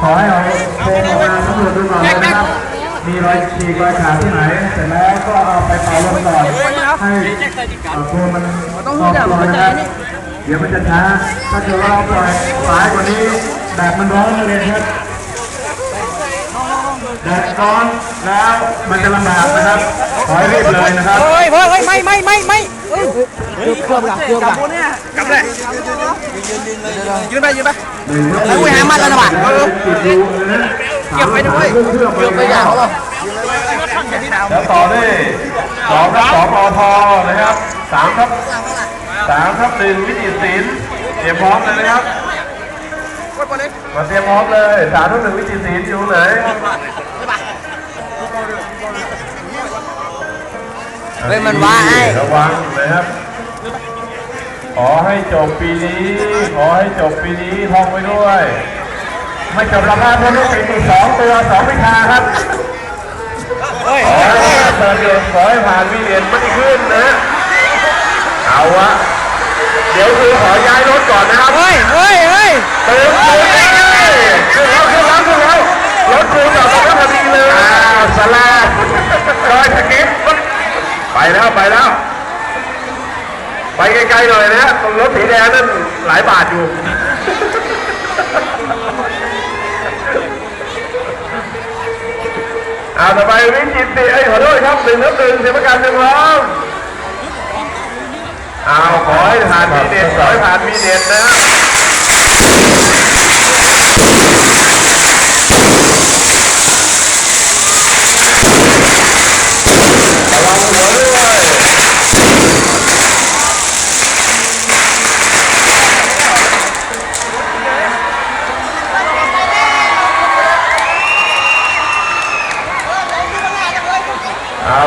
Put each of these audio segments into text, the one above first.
ขอให้เอาโครงออกมาสำรวจดูก่อนเลยนะครับ มีรอยฉีกรอยขาดที่ไหน เสร็จแล้วก็เอาไปเป่าลมก่อนให้เอ่อโครงมันต้องปล่อยนะครับ เดี๋ยวมันจะช้า ถ้าเกิดว่าเราปล่อยสายกว่านี้แดดมันร้อนเลยครับแดดร้อนแล้วมันจะลำบากนะครับ ขอให้รีบเลยนะครับ เฮ้ยเฮ้ยเฮ้ยไม่ไม่ไม่ไม่เฮ้ยเครื่องหลังเครื่องหลัง กลับเลยยืนไปยืนไปแล้วกูหามันแล้วนะว่ะเก็บไปด้วยเก็บไปอย่างหรอแล้วต่อด้วยสองครับสองปอทนะครับสามครับสามครับหนึ่งวิจิตรศิลป์เตรียมพร้อมเลยนะครับมาเตรียมพร้อมเลยสามทับหนึ่งวิจิตรศิลป์อยู่ไหนเฮ้ยมันว่าไอ้ระวังนะครับ ขอให้จบปีนี้ ขอให้จบปีนี้ท่องไว้ด้วย ไม่จบราคาเพิ่มเป็นอีกสองตัวสองวิชาครับเฮ้ยขอให้เปิดเรียนขอให้ผ่านวิเรียนไม่ได้ขึ้นนะ เอาวะเดี๋ยวคือขอย้ายรถก่อนนะครับเฮ้ยเฮ้ยเฮ้ยเติมเติมเลยขึ้นแล้วขึ้นแล้วขึ้นแล้วรถครูจอดตรงนี้พอดีเลยอ้าวสลาดรอยสกิปไปแล้วไปแล้ว ไปไกลๆหน่อยนะตรงรถสีแดงนั่นหลายบาทอยู่เอาต่อไปวิจิตรไอ้ขอโทษครับหนึ่งนับหนึ่งเสียประกันหนึ่งร้องเอาขอให้ผ่านมีเด็ดขอให้ผ่านมีเด็ดนะวังหัวด้วย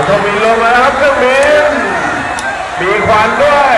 เอาเครื่องบินลงมาแล้วครับเครื่องบินมีควันด้วย